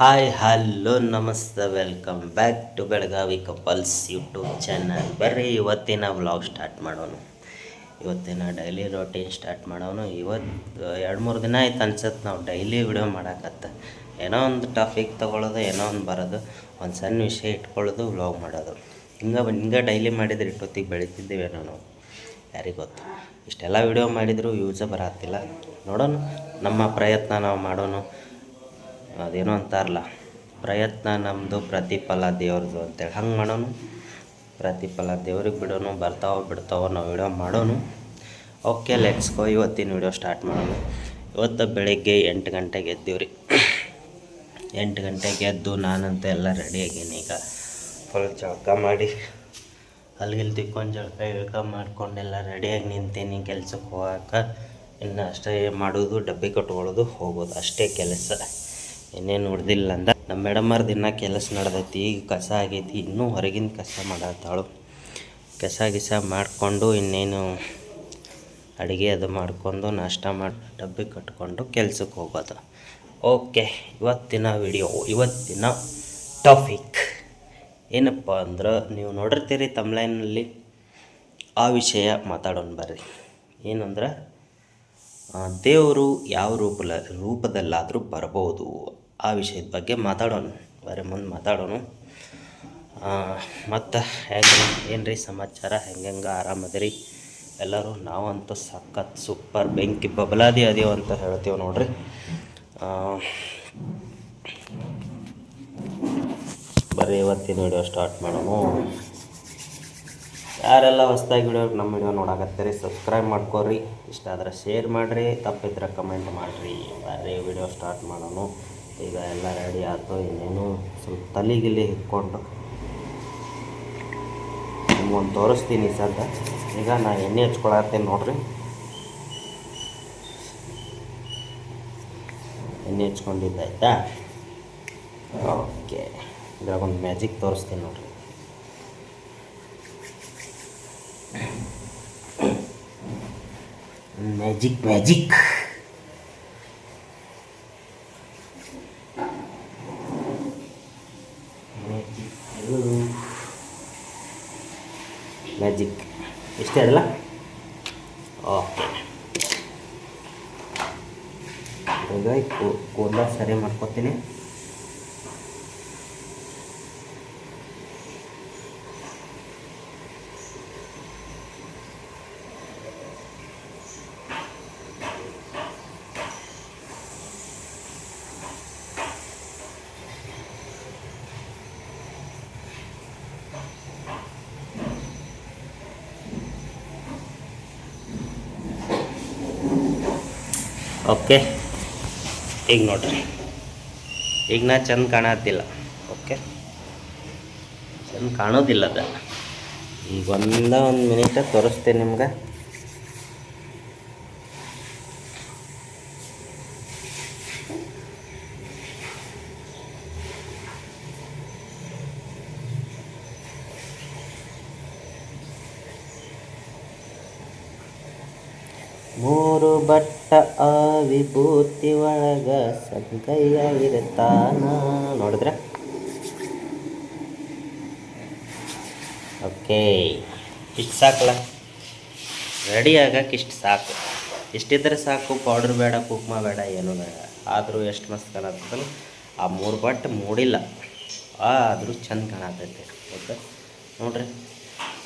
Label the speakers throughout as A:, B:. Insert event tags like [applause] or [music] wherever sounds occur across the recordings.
A: Hi, hello, ನಮಸ್ತೆ, welcome back to Belagavi couples YouTube channel. ಬರ್ರಿ, ಇವತ್ತಿನ ವ್ಲಾಗ್ ಸ್ಟಾರ್ಟ್ ಮಾಡೋಣ. ಇವತ್ತಿನ ಡೈಲಿ ರೊಟೀನ್ ಸ್ಟಾರ್ಟ್ ಮಾಡೋನು ಇವತ್ತು ಎರಡು ಮೂರು ದಿನ ಆಯ್ತು ಅನ್ಸತ್ತೆ ನಾವು ಡೈಲಿ ವಿಡಿಯೋ ಮಾಡಕತ್ತ. ಏನೋ ಒಂದು ಟಾಪಿಕ್ ತೊಗೊಳೋದು, ಏನೋ ಒಂದು ಬರೋದು, ಒಂದು ಸಣ್ಣ ವಿಷಯ ಇಟ್ಕೊಳ್ಳೋದು, ವ್ಲಾಗ್ ಮಾಡೋದು. ಹಿಂಗೆ ಹಿಂಗೆ ಡೈಲಿ ಮಾಡಿದ್ರೆ ಇಷ್ಟೊತ್ತಿಗೆ ಬೆಳೀತಿದ್ದೇವೇನೋ ನಾವು? ಯಾರಿಗೆ ಗೊತ್ತು? ಇಷ್ಟೆಲ್ಲ ವಿಡಿಯೋ ಮಾಡಿದರೂ ಯೂಸೇ ಬರತ್ತಿಲ್ಲ. ನೋಡೋಣ, ನಮ್ಮ ಪ್ರಯತ್ನ ನಾವು ಮಾಡೋಣ. ಅದೇನೋ ಅಂತಾರಲ್ಲ, ಪ್ರಯತ್ನ ನಮ್ಮದು ಪ್ರತಿಫಲ ದೇವ್ರದ್ದು ಅಂತೇಳಿ. ಹಂಗೆ ಮಾಡೋನು? ಪ್ರತಿಫಲ ದೇವ್ರಿಗೆ ಬಿಡೋನು, ಬರ್ತಾವ ಬಿಡ್ತಾವ ನಾವು ವಿಡಿಯೋ ಮಾಡೋನು. ಓಕೆ ಲೆಟ್ಸ್ ಗೋ ಇವತ್ತಿನ ವಿಡಿಯೋ ಸ್ಟಾರ್ಟ್ ಮಾಡೋಣ. ಇವತ್ತು ಬೆಳಿಗ್ಗೆ ಎಂಟು ಗಂಟೆಗೆ ಎದ್ದೀವ್ರಿ ಎಂಟು ಗಂಟೆಗೆ ಎದ್ದು ನಾನಂತ ಎಲ್ಲ ರೆಡಿ ಆಗೀನಿ ಈಗ. ಫುಲ್ ಜಳಕ ಮಾಡಿ ಅಲ್ಲಿಗೆ ತಿಕ್ಕೊಂಡು ಜಳಕ ಗಿಳಕ ಮಾಡ್ಕೊಂಡೆಲ್ಲ ರೆಡಿಯಾಗಿ ನಿಂತೀನಿ ಕೆಲ್ಸಕ್ಕೆ ಹೋಗಕ್ಕೆ ಇನ್ನು ಅಷ್ಟೇ ಮಾಡೋದು, ಡಬ್ಬಿ ಕಟ್ಕೊಳ್ಳೋದು, ಹೋಗೋದು. ಅಷ್ಟೇ ಕೆಲಸ. ಇನ್ನೇನು ಉಳ್ದಿಲ್ಲ ಅಂದ. ನಮ್ಮ ಮೇಡಮ್ಮರ್ ದಿನ ಕೆಲಸ ನಡೆದೈತಿ ಈಗ ಕಸ ಆಗೈತಿ, ಇನ್ನೂ ಹೊರಗಿನ ಕಸ ಮಾಡತ್ತಾಳು ಕಸ ಗಿಸ ಮಾಡಿಕೊಂಡು ಇನ್ನೇನು ಅಡುಗೆ ಅದು ಮಾಡ್ಕೊಂಡು ನಾಷ್ಟ ಮಾಡಿ, ಡಬ್ಬಿ ಕಟ್ಕೊಂಡು ಕೆಲ್ಸಕ್ಕೆ ಹೋಗೋದು. ಓಕೆ, ಇವತ್ತಿನ ವಿಡಿಯೋ, ಇವತ್ತಿನ ಟಾಪಿಕ್. ಏನಪ್ಪ ಅಂದ್ರೆ, ನೀವು ನೋಡಿರ್ತೀರಿ ತಮ್ಲೈನಲ್ಲಿ ಆ ವಿಷಯ ಮಾತಾಡೋಣ ಬರ್ರಿ. ಏನಂದ್ರೆ ದೇವರು ಯಾವ ರೂಪಲ, ರೂಪದಲ್ಲಾದರೂ ಬರ್ಬೋದು. ಆ ವಿಷಯದ ಬಗ್ಗೆ ಮಾತಾಡೋಣ. ಬರೀ ಮುಂದೆ ಮಾತಾಡೋಣ. ಮತ್ತು ಹೆಂಗೆ ಏನು ರೀ ಸಮಾಚಾರ? ಹೆಂಗೆ ಆರಾಮದಿರಿ? ಎಲ್ಲರೂ ನಾವಂತೂ ಸಖತ್ ಸೂಪರ್ ಬೆಂಕಿ ಬಬಲಾದಿ ಅದೇವು ಅಂತ ಹೇಳ್ತೀವಿ ನೋಡ್ರಿ. ಬರೀ ಇವತ್ತಿನ ವಿಡಿಯೋ ಸ್ಟಾರ್ಟ್ ಮಾಡೋಣ. ಯಾರೆಲ್ಲ ಹೊಸ್ದಾಗಿ ವಿಡಿಯೋ ನಮ್ಮ ವಿಡಿಯೋ ನೋಡಾಕತ್ತೀರಿ ಸಬ್ಸ್ಕ್ರೈಬ್ ಮಾಡ್ಕೊರಿ ಇಷ್ಟ ಆದ್ರೆ ಶೇರ್ ಮಾಡಿರಿ, ತಪ್ಪಿದ್ರೆ ಕಮೆಂಟ್ ಮಾಡಿರಿ. ಬರ್ರಿ ವಿಡಿಯೋ ಸ್ಟಾರ್ಟ್ ಮಾಡೋಣ. ಈಗ ಎಲ್ಲ ರೆಡಿ ಆಯ್ತು, ಇನ್ನೇನು ಸ್ವಲ್ಪ ತಲೆಗಿಲಿ ಹಿಡ್ಕೊಂಡು ನಿಮ್ಗೊಂದು ತೋರಿಸ್ತೀನಿ ಸದ್ದ. ಈಗ ನಾ ಎಣ್ಣೆ ಹಚ್ಕೊಳತ್ತೇನೆ ನೋಡ್ರಿ. ಎಣ್ಣೆ ಹಚ್ಕೊಂಡಿದ್ದಾಯ್ತಾ ಓಕೆ ಇದ್ರಾಗ ಒಂದು ಮ್ಯಾಜಿಕ್ ತೋರಿಸ್ತೀನಿ ನೋಡ್ರಿ. [coughs] ಮ್ಯಾಜಿಕ್ ಮ್ಯಾಜಿಕ್ ಇಷ್ಟೇ ಅಲ್ಲ ಓಕೆ ಈಗ ಕೂ- ಕೂದಲ ಸರಿ ಮಾಡ್ಕೊತೀನಿ ಓಕೆ? ಈಗ ನೋಡ್ರಿ. ಈಗ ನಾ ಚಂದ ಕಾಣತ್ತಿಲ್ಲ. ಓಕೆ? ಚಂದ ಕಾಣೋದಿಲ್ಲ ಅದ. ಈಗ ಒಂದ ಒಂದು ಮಿನಿಟ ತೋರಿಸ್ತೇನೆ ನಿಮ್ಗೆ ಮೂರು ಬಟ್ಟ ಆ ವಿಭೂತಿ ಒಳಗ ಸಂಕಯ್ಯ ಇರ್ತಾನ ನೋಡಿದ್ರೆ? ಓಕೆ ಇಷ್ಟು ಸಾಕಲ್ಲ. ರೆಡಿ ಆಗಕ್ಕೆ ಇಷ್ಟು ಸಾಕು. ಇಷ್ಟಿದ್ರೆ ಸಾಕು ಪೌಡ್ರ್ ಬೇಡ, ಕುಕ್ಮ ಬೇಡ, ಏನೂ ಬೇಡ. ಆದರೂ ಎಷ್ಟು ಮಸ್ತ್ ಕಾಣತ್ತಲ್ಲ ಆ ಮೂರು ಬಟ್ ಮೂಡಿಲ್ಲ. ಆದರೂ ಚಂದ ಕಾಣತೈತೆ ಓಕೆ ನೋಡ್ರಿ.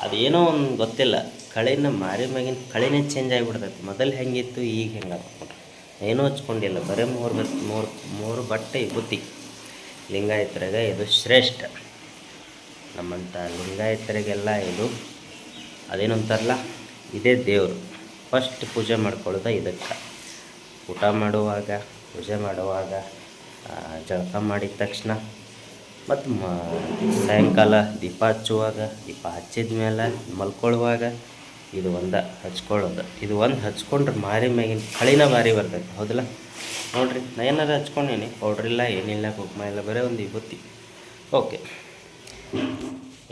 A: ಅದೇನೋ ಒಂದು ಗೊತ್ತಿಲ್ಲ. ಕಳೆನ ಮಾರಿ ಮ್ಯಾಗಿನ ಕಳೆನೇ ಚೇಂಜ್ ಆಗಿಬಿಡ್ತೈತಿ. ಮೊದಲು ಹೆಂಗಿತ್ತು, ಈಗ ಹೆಂಗೆ ನೋಡ್ರಿ. ಏನೂ ಹಚ್ಕೊಂಡಿಲ್ಲ. ಬರೀ ಮೂರು ಬತ್ ಮೂರು ಮೂರು ಬಟ್ಟೆ ವಿಭೂತಿ ಲಿಂಗಾಯತರಿಗೆ ಇದು ಶ್ರೇಷ್ಠ. ನಮ್ಮಂಥ ಲಿಂಗಾಯತರಿಗೆಲ್ಲ ಇದು ಅದೇನು ಅಂತಾರಲ್ಲ ಇದೇ ದೇವರು. ಫಸ್ಟ್ ಪೂಜೆ ಮಾಡ್ಕೊಳ್ಳೋದು ಇದಕ್ಕೆ. ಊಟ ಮಾಡುವಾಗ, ಪೂಜೆ ಮಾಡುವಾಗ ಜಳಕ ಮಾಡಿದ ತಕ್ಷಣ ಮತ್ತು ಸಾಯಂಕಾಲ ದೀಪ ಹಚ್ಚುವಾಗ, ದೀಪ ಹಚ್ಚಿದ ಮೇಲೆ ಮಲ್ಕೊಳ್ಳುವಾಗ ಇದು ಒಂದು ಹಚ್ಕೊಳ್ಳೋದು. ಇದು ಒಂದು ಹಚ್ಕೊಂಡ್ರೆ ಮಾರಿ ಮ್ಯಾಗಿನ ಕಳಿನ ಮಾರಿ ಬರ್ತೈತೆ, ಹೌದಲ್ಲ? ನೋಡ್ರಿ, ನಾ ಏನಾರು ಹಚ್ಕೊಂಡೇನಿ ಪೌಡ್ರ್ ಇಲ್ಲ, ಏನಿಲ್ಲ, ಕುಕ್ಮ ಇಲ್ಲ, ಬರೀ ಒಂದು ವಿಭೂತಿ. ಓಕೆ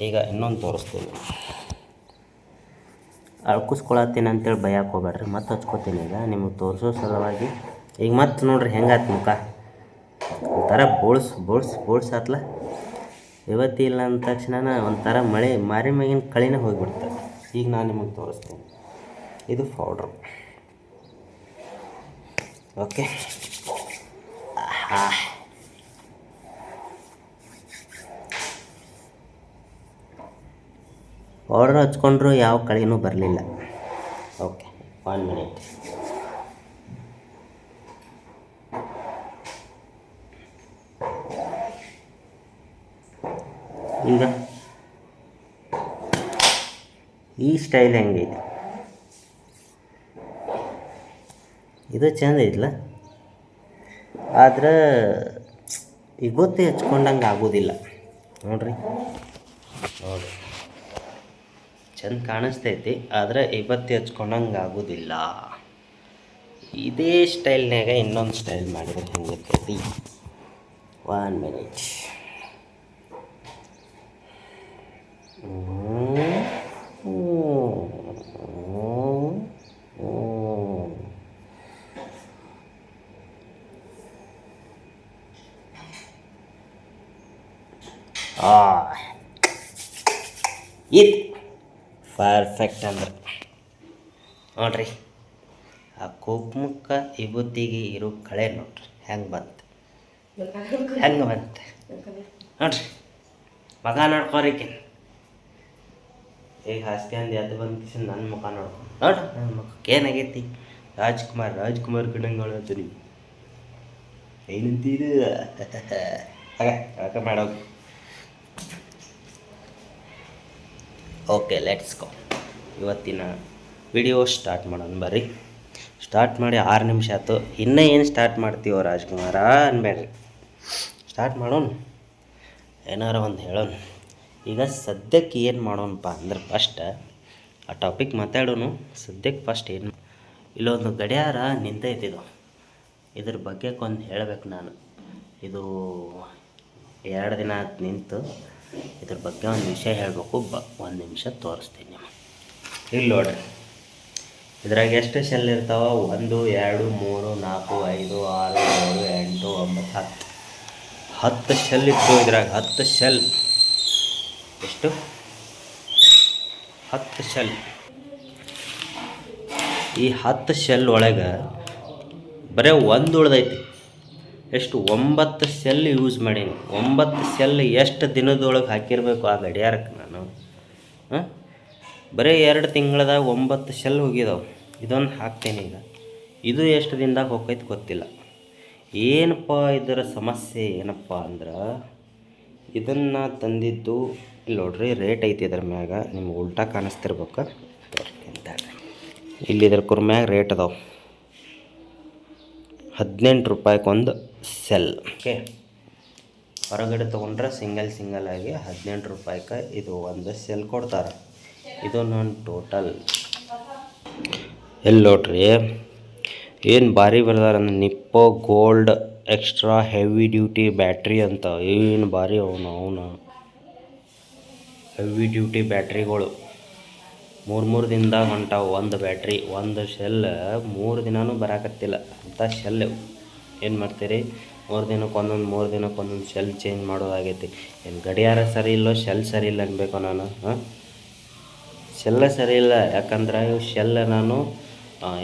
A: ಈಗ ಇನ್ನೊಂದು ತೋರಿಸ್ತೀನಿ. ಅಳ್ಕುಸ್ಕೊಳತ್ತೀನಿ ಅಂತೇಳಿ ಭಯಕ್ಕೆ ಹೋಗ್ಬೇಡ್ರಿ ಮತ್ತೆ ಹಚ್ಕೋತೀನಿ ಈಗ, ನಿಮಗೆ ತೋರಿಸೋ ಸಲುವಾಗಿ. ಈಗ ಮತ್ತೆ ನೋಡ್ರಿ, ಹೆಂಗಾತು ಮುಖ? ಒಂಥರ ಬೋಳ್ಸ್ ಬೋಳ್ಸ್ ಬೋಳ್ಸ್ ಆತ್ಲ? ಇವತ್ತಿಲ್ಲ ಅಂದ ತಕ್ಷಣ ಒಂಥರ ಮಳೆ ಮಾರಿ ಮ್ಯಾಗಿನ ಕಳಿನೇ ಹೋಗಿಬಿಡ್ತು ಈಗ ನಾನು ನಿಮಗೆ ತೋರಿಸ್ತೀನಿ. ಇದು ಪೌಡ್ರು ಓಕೆ ಪೌಡ್ರ್ ಹಚ್ಕೊಂಡ್ರು ಯಾವ ಕಳೆನೂ ಬರಲಿಲ್ಲ. ಓಕೆ ಒನ್ ಮಿನಿಟ್ ಈಗ? ಈ ಸ್ಟೈಲ್ ಹೆಂಗೈತಿ? ಇದು ಚೆಂದ ಐತ್ಲ ಆದ್ರೆ ಇಗೊತ್ತೆ ಹಚ್ಕೊಂಡಂಗೆ ಆಗೋದಿಲ್ಲ. ನೋಡ್ರಿ. ನೋಡ್ರಿ ಚಂದ ಕಾಣಿಸ್ತೈತಿ, ಆದರೆ ಇವತ್ತಿ ಹಚ್ಕೊಂಡಂಗೆ ಆಗೋದಿಲ್ಲ. ಇದೇ ಸ್ಟೈಲ್ನಾಗ ಇನ್ನೊಂದು ಸ್ಟೈಲ್ ಮಾಡಿದ್ರೆ ಹೆಂಗಿರ್ತೈತಿ ಒನ್ ಮಿನಿಟ್ ಆ ಇದು ಪರ್ಫೆಕ್ಟ್ ಅಂದ್ರೆ. ನೋಡ್ರಿ, ಆ ಕುಕ್ಮಕ್ಕ ವಿಭೂತಿಗೆ ಇರೋ ಕಳೆ ನೋಡ್ರಿ, ಹೆಂಗೆ ಬಂತು? ಹೆಂಗೆ ಬಂತು? ನೋಡ್ರಿ, ಮಗ ನೋಡ್ಕೋರಿಕೆ. ಈಗ ಹಾಸ್ಕ್ಯಂದು ಎದ್ದು ಬಂದ ನನ್ನ ಮುಖ ನೋಡ್ಕೊ ನೋಡ್ರಿ ನನ್ನ ಮುಖಕ್ಕೆ ಏನಾಗೈತಿ? ರಾಜ್ಕುಮಾರ್ ರಾಜ್ಕುಮಾರ್ ಕಣಂಗೆ ಅಂತೀನಿ ಏನಂತೀರಿ ಹಾಗೆ ಯಾಕೆ ಓಕೆ ಲೆಟ್ಸ್ ಗೋ ಇವತ್ತಿನ ವಿಡಿಯೋ ಸ್ಟಾರ್ಟ್ ಮಾಡೋಣ, ಬರ್ರಿ. ಸ್ಟಾರ್ಟ್ ಮಾಡಿ ಆರು ನಿಮಿಷ ಆಯ್ತು. ಇನ್ನೂ ಏನು ಸ್ಟಾರ್ಟ್ ಮಾಡ್ತೀವೋ ರಾಜ್ಕುಮಾರ ಅನ್ಬೇಡ್ರಿ. ಸ್ಟಾರ್ಟ್ ಮಾಡೋಣ. ಏನಾರ ಒಂದು ಹೇಳೋಣ. ಈಗ ಸದ್ಯಕ್ಕೆ ಏನು ಮಾಡೋಣಪ್ಪ ಅಂದ್ರೆ ಫಸ್ಟ್ ಆ ಟಾಪಿಕ್ ಮಾತಾಡೋನು ಸದ್ಯಕ್ಕೆ ಫಸ್ಟ್ ಏನು ಇಲ್ಲೊಂದು ಗಡಿಯಾರ ನಿಂತೈತಿದು ಇದ್ರ ಬಗ್ಗೆ ಒಂದು ಹೇಳಬೇಕು ನಾನು. ಇದು ಎರಡು ದಿನ ಆಯ್ತು ನಿಂತು. ಇದ್ರ ಬಗ್ಗೆ ಒಂದು ವಿಷಯ ಹೇಳಬೇಕು. ಬ, ಒಂದು ನಿಮಿಷ ತೋರಿಸ್ತೀನಿ ನಿಮಗೆ. ಇಲ್ಲಿ ನೋಡ್ರಿ. ಇದ್ರಾಗ ಎಷ್ಟು ಶೆಲ್ ಇರ್ತಾವ? ಒಂದು, ಎರಡು, ಮೂರು, ನಾಲ್ಕು, ಐದು, ಆರು, ಏಳು, ಎಂಟು, ಒಂಬತ್ತು, ಹತ್ತು. ಹತ್ತು ಶೆಲ್ ಇತ್ತು ಇದ್ರಾಗ. ಹತ್ತು ಶೆಲ್ ಎಷ್ಟು? ಹತ್ತು ಶೆಲ್ ಈ ಹತ್ತು ಶೆಲ್ ಒಳಗೆ ಬರೀ ಒಂದು ಉಳ್ದೈತಿ. ಎಷ್ಟು ಒಂಬತ್ತು ಸೆಲ್ ಯೂಸ್ ಮಾಡೀನಿ. ಒಂಬತ್ತು ಸೆಲ್ ಎಷ್ಟು ದಿನದೊಳಗೆ ಹಾಕಿರಬೇಕು ಆ ಗಡಿಯಾರಕ್ಕೆ ನಾನು? ಬರೀ ಎರಡು ತಿಂಗಳದಾಗ ಒಂಬತ್ತು ಸೆಲ್ ಹೋಗಿದಾವೆ. ಇದೊಂದು ಹಾಕ್ತೇನೆ ಈಗ. ಇದು ಎಷ್ಟು ದಿನದಾಗ ಹೋಗೈತೆ ಗೊತ್ತಿಲ್ಲ. ಏನಪ್ಪ ಇದರ ಸಮಸ್ಯೆ ಏನಪ್ಪ ಅಂದ್ರೆ, ಇದನ್ನು ತಂದಿದ್ದು, ಇಲ್ಲಿ ನೋಡ್ರಿ ರೇಟ್ ಐತಿ ಇದ್ರ ಮ್ಯಾಗ. ನಿಮ್ಗೆ ಉಲ್ಟಾ ಕಾಣಿಸ್ತಿರ್ಬೇಕು. ಇಲ್ಲಿ ಇದ್ರ ಕುರ್ಮ್ಯಾಗ ರೇಟ್ ಅದಾವೆ. ಹದಿನೆಂಟು ರೂಪಾಯಿಗೊಂದು ಸೆಲ್. ಓಕೆ. ಹೊರಗಡೆ ತೊಗೊಂಡ್ರೆ ಸಿಂಗಲ್ ಸಿಂಗಲ್ ಆಗಿ ಹದಿನೆಂಟು ರೂಪಾಯಿಗೆ ಇದು ಒಂದು ಸೆಲ್ ಕೊಡ್ತಾರೆ. ಇದು ನನ್ನ ಟೋಟಲ್. ಎಲ್ಲಿ ನೋಡ್ರಿ ಏನು ಭಾರಿ ಬರ್ದಾರ ಅಂದ್ರೆ Nippo gold extra heavy duty battery ಅಂತ. ಏನು ಭಾರಿ ಅವನು ಅವನು. ಹೆವಿ ಡ್ಯೂಟಿ ಬ್ಯಾಟ್ರಿಗಳು. ಮೂರು ಮೂರು ದಿನದಾಗ ಹೊಂಟಾವು ಒಂದು ಬ್ಯಾಟ್ರಿ ಒಂದು ಶೆಲ್. ಮೂರು ದಿನಾನು ಬರಾಕತ್ತಿಲ್ಲ. ಅಂತ ಶೆಲ್ ಏನು ಮಾಡ್ತೀರಿ? ಮೂರು ದಿನಕ್ಕೆ ಒಂದೊಂದು, ಮೂರು ದಿನಕ್ಕೆ ಒಂದೊಂದು ಶೆಲ್ ಚೇಂಜ್ ಮಾಡೋದಾಗೈತಿ. ಏನು ಗಡಿಯಾರ ಸರಿ ಇಲ್ಲೋ ಶೆಲ್ ಸರಿ ಇಲ್ಲ ಅನ್ಬೇಕು ನಾನು, ಹಾಂ? ಶೆಲ್ಲ ಸರಿ ಇಲ್ಲ, ಯಾಕಂದ್ರೆ ಇವು ಶೆಲ್ ನಾನು